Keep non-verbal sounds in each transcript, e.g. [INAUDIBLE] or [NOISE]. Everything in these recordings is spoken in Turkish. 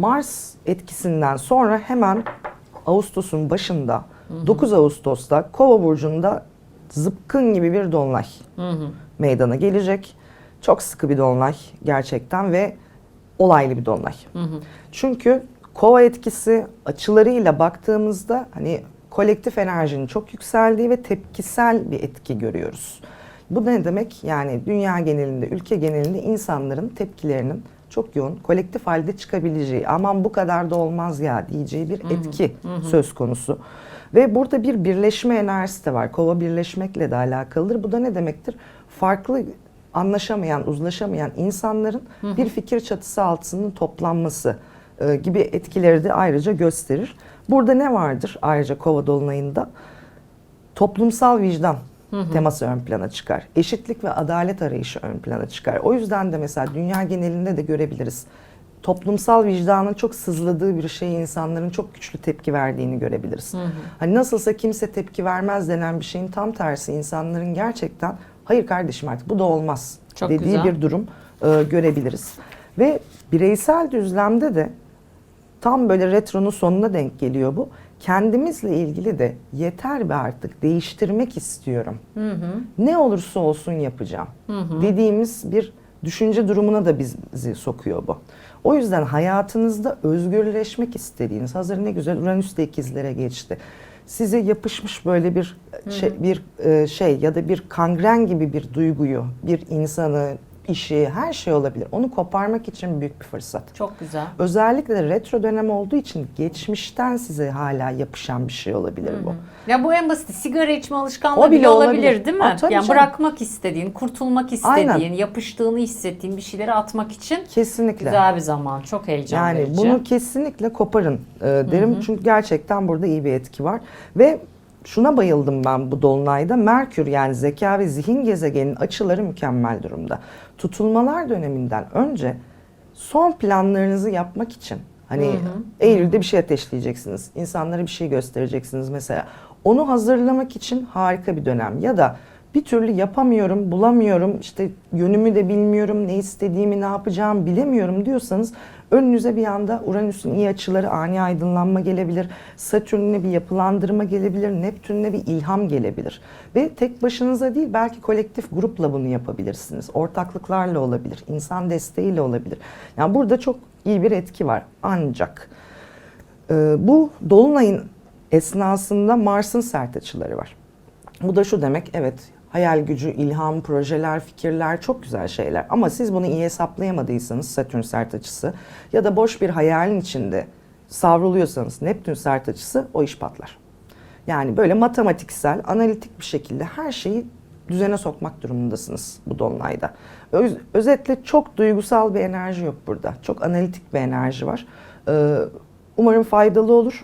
Mars etkisinden sonra hemen Ağustos'un başında 9 Ağustos'ta Kova burcunda zıpkın gibi bir dolunay meydana gelecek. Çok sıkı bir dolunay gerçekten ve olaylı bir dolunay. Çünkü kova etkisi açılarıyla baktığımızda hani kolektif enerjinin çok yükseldiği ve tepkisel bir etki görüyoruz. Bu ne demek? Yani dünya genelinde, ülke genelinde insanların tepkilerinin çok yoğun, kolektif halde çıkabileceği, aman bu kadar da olmaz ya diyeceği bir etki söz konusu. Ve burada bir birleşme enerjisi de var. Kova birleşmekle de alakalıdır. Bu da ne demektir? Farklı anlaşamayan, uzlaşamayan insanların bir fikir çatısı altının toplanması e, gibi etkileri de ayrıca gösterir. Burada ne vardır ayrıca Kova dolunayında? Toplumsal vicdan teması ön plana çıkar. Eşitlik ve adalet arayışı ön plana çıkar. O yüzden de mesela dünya genelinde de görebiliriz. Toplumsal vicdanın çok sızladığı bir şeye insanların çok güçlü tepki verdiğini görebiliriz. Hani nasılsa kimse tepki vermez denen bir şeyin tam tersi insanların gerçekten hayır kardeşim artık bu da olmaz Çok dediği güzel. bir durum e, görebiliriz. Ve bireysel düzlemde de tam böyle retronun sonuna denk geliyor bu. Kendimizle ilgili de yeter be artık değiştirmek istiyorum. Ne olursa olsun yapacağım. Dediğimiz bir düşünce durumuna da bizi sokuyor bu. O yüzden hayatınızda özgürleşmek istediğiniz hazır ne güzel Uranüs de ikizlere geçti. Size yapışmış böyle bir şey, bir e, şey ya da bir kangren gibi bir duyguyu, bir insanı, işi, her şey olabilir. Onu koparmak için büyük bir fırsat. Çok güzel. Özellikle retro dönem olduğu için geçmişten size hala yapışan bir şey olabilir bu. Ya bu en basit sigara içme alışkanlığı O bile bile olabilir, olabilir. değil mi? Aa, yani canım. bırakmak istediğin, kurtulmak istediğin, Aynen. yapıştığını hissettiğin bir şeyleri atmak için Kesinlikle. güzel bir zaman. Çok heyecan Yani verici. bunu kesinlikle koparın e, derim. Çünkü gerçekten burada iyi bir etki var. Ve şuna bayıldım ben bu dolunayda. Merkür yani zeka ve zihin gezegenin açıları mükemmel durumda. Tutulmalar döneminden önce son planlarınızı yapmak için hani Eylül'de bir şey ateşleyeceksiniz. insanlara bir şey göstereceksiniz mesela. Onu hazırlamak için harika bir dönem. Ya da bir türlü yapamıyorum, bulamıyorum, işte yönümü de bilmiyorum, ne istediğimi, ne yapacağımı bilemiyorum diyorsanız önünüze bir anda Uranüs'ün iyi açıları ani aydınlanma gelebilir, Satürn'e bir yapılandırma gelebilir, Neptün'e bir ilham gelebilir. Ve tek başınıza değil belki kolektif grupla bunu yapabilirsiniz. Ortaklıklarla olabilir, insan desteğiyle olabilir. Yani burada çok iyi bir etki var. Ancak e, bu dolunayın esnasında Mars'ın sert açıları var. Bu da şu demek, evet hayal gücü, ilham, projeler, fikirler çok güzel şeyler. Ama siz bunu iyi hesaplayamadıysanız Satürn sert açısı ya da boş bir hayalin içinde savruluyorsanız Neptün sert açısı o iş patlar. Yani böyle matematiksel, analitik bir şekilde her şeyi düzene sokmak durumundasınız bu dolunayda. Öz- özetle çok duygusal bir enerji yok burada. Çok analitik bir enerji var. Ee, umarım faydalı olur.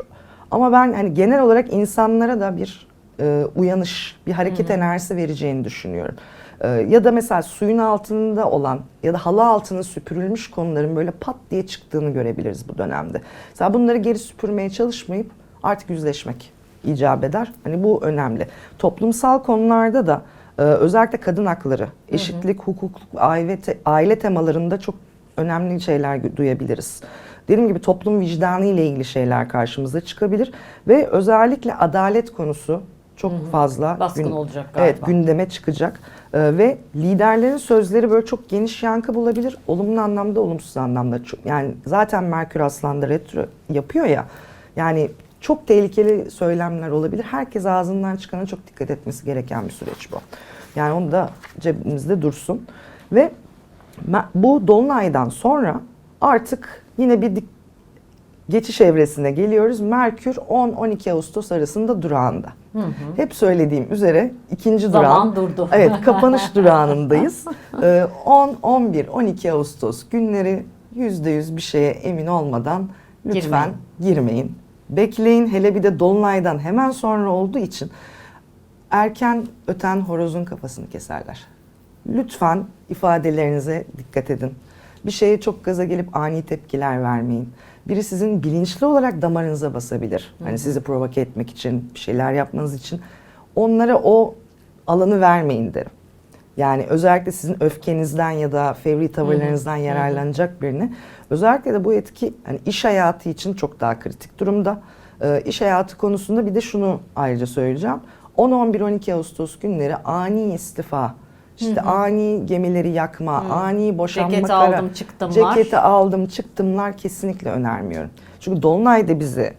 Ama ben hani genel olarak insanlara da bir e, uyanış, bir hareket enerjisi vereceğini düşünüyorum. Ee, ya da mesela suyun altında olan ya da halı altına süpürülmüş konuların böyle pat diye çıktığını görebiliriz bu dönemde. Mesela bunları geri süpürmeye çalışmayıp artık yüzleşmek icap eder. Hani bu önemli. Toplumsal konularda da e, özellikle kadın hakları, eşitlik, hukukluk, aile, te- aile temalarında çok önemli şeyler duyabiliriz. Dediğim gibi toplum vicdanı ile ilgili şeyler karşımıza çıkabilir ve özellikle adalet konusu çok fazla Baskın olacak galiba. Evet, gündeme çıkacak Ee, ve liderlerin sözleri böyle çok geniş yankı bulabilir. Olumlu anlamda, olumsuz anlamda. Çok, yani zaten Merkür Aslan'da retro yapıyor ya. Yani çok tehlikeli söylemler olabilir. Herkes ağzından çıkana çok dikkat etmesi gereken bir süreç bu. Yani onu da cebimizde dursun. Ve bu dolunaydan sonra artık yine bir dik- geçiş evresine geliyoruz. Merkür 10-12 Ağustos arasında durağında. Hep söylediğim üzere ikinci Zaman durağın. durdu. Evet kapanış durağındayız. [LAUGHS] Ee, 10, 11, 12 Ağustos günleri %100 bir şeye emin olmadan lütfen girmeyin. Bekleyin hele bir de Dolunay'dan hemen sonra olduğu için erken öten horozun kafasını keserler. Lütfen ifadelerinize dikkat edin. Bir şeye çok gaza gelip ani tepkiler vermeyin. Biri sizin bilinçli olarak damarınıza basabilir. Hani sizi provoke etmek için, bir şeyler yapmanız için. Onlara o alanı vermeyin derim. Yani özellikle sizin öfkenizden ya da fevri tavırlarınızdan yararlanacak birini. Özellikle de bu etki hani iş hayatı için çok daha kritik durumda. Ee, iş hayatı konusunda bir de şunu ayrıca söyleyeceğim. 10-11-12 Ağustos günleri ani istifa, işte ani gemileri yakma, ani boşanma Ceketi aldım, çıktımlar. Ceketi aldım çıktımlar kesinlikle önermiyorum. Çünkü Dolunay da bizi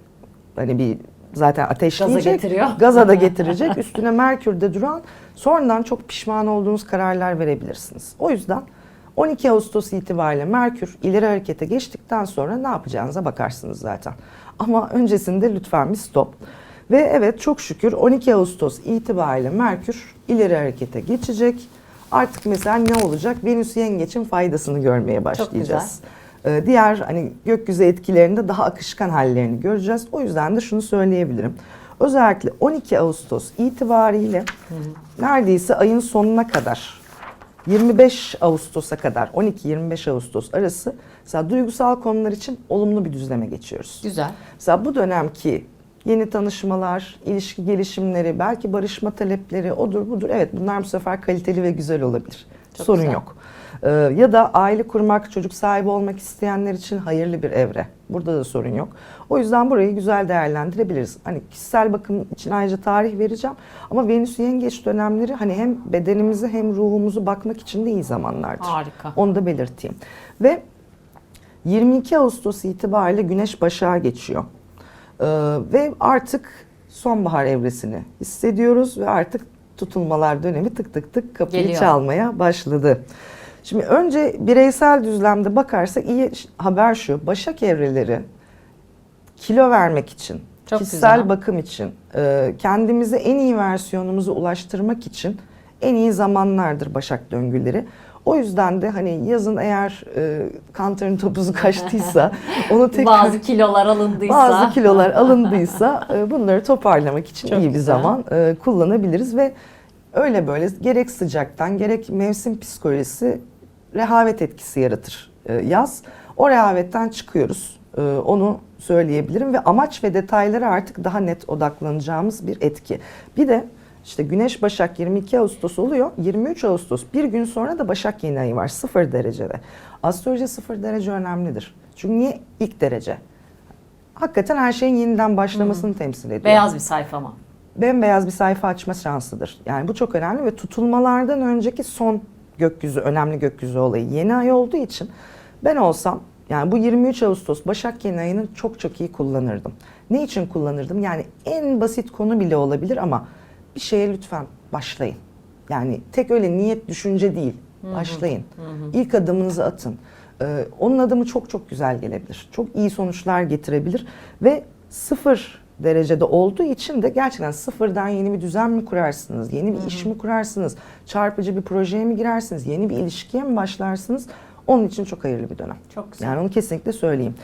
hani bir zaten ateşleyecek, getiriyor. gaza da [LAUGHS] getirecek. Üstüne Merkür'de duran sonradan çok pişman olduğunuz kararlar verebilirsiniz. O yüzden 12 Ağustos itibariyle Merkür ileri harekete geçtikten sonra ne yapacağınıza bakarsınız zaten. Ama öncesinde lütfen bir stop. Ve evet çok şükür 12 Ağustos itibariyle Merkür ileri harekete geçecek. Artık mesela ne olacak? Venüs yengeçin faydasını görmeye başlayacağız. Ee, Diğer hani gökyüzü etkilerinde daha akışkan hallerini göreceğiz. O yüzden de şunu söyleyebilirim. Özellikle 12 Ağustos itibariyle neredeyse ayın sonuna kadar 25 Ağustos'a kadar 12-25 Ağustos arası mesela duygusal konular için olumlu bir düzleme geçiyoruz. Güzel. Mesela bu dönemki yeni tanışmalar, ilişki gelişimleri, belki barışma talepleri odur budur. Evet bunlar bu sefer kaliteli ve güzel olabilir. Çok Sorun güzel. yok. Ee, ya da aile kurmak, çocuk sahibi olmak isteyenler için hayırlı bir evre. Burada da sorun yok. O yüzden burayı güzel değerlendirebiliriz. Hani kişisel bakım için ayrıca tarih vereceğim. Ama Venüs yengeç dönemleri hani hem bedenimizi hem ruhumuzu bakmak için de iyi zamanlardır. Harika. Onu da belirteyim. Ve 22 Ağustos itibariyle Güneş Başak'a geçiyor. Ee, ve artık sonbahar evresini hissediyoruz ve artık tutulmalar dönemi tık tık tık kapıyı Geliyor. çalmaya başladı. Şimdi önce bireysel düzlemde bakarsak iyi haber şu. Başak evreleri kilo vermek için, Çok kişisel güzel. bakım için, e, kendimize en iyi versiyonumuzu ulaştırmak için en iyi zamanlardır Başak döngüleri. O yüzden de hani yazın eğer e, kantarın topuzu [LAUGHS] kaçtıysa onu tekrar Bazı kilolar alındıysa. bazı kilolar [LAUGHS] alındıysa e, bunları toparlamak için Çok iyi bir güzel. zaman e, kullanabiliriz ve öyle böyle gerek sıcaktan gerek mevsim psikolojisi rehavet etkisi yaratır e, yaz. O rehavetten çıkıyoruz. E, Onu söyleyebilirim ve amaç ve detaylara artık daha net odaklanacağımız bir etki. Bir de işte Güneş Başak 22 Ağustos oluyor. 23 Ağustos bir gün sonra da Başak yeni ayı var 0 derecede. Astroloji 0 derece önemlidir. Çünkü niye ilk derece? hakikaten her şeyin yeniden başlamasını temsil ediyor. Beyaz bir sayfa mı? Bembeyaz bir sayfa açma şansıdır. Yani bu çok önemli ve tutulmalardan önceki son gökyüzü, önemli gökyüzü olayı yeni ay olduğu için ben olsam yani bu 23 Ağustos Başak yeni ayını çok çok iyi kullanırdım. Ne için kullanırdım? Yani en basit konu bile olabilir ama bir şeye lütfen başlayın. Yani tek öyle niyet düşünce değil. Başlayın. İlk adımınızı atın. Ee, onun adımı çok çok güzel gelebilir. Çok iyi sonuçlar getirebilir ve sıfır derecede olduğu için de gerçekten sıfırdan yeni bir düzen mi kurarsınız? Yeni bir iş mi kurarsınız? Çarpıcı bir projeye mi girersiniz? Yeni bir ilişkiye mi başlarsınız? Onun için çok hayırlı bir dönem. Çok güzel. Yani onu kesinlikle söyleyeyim.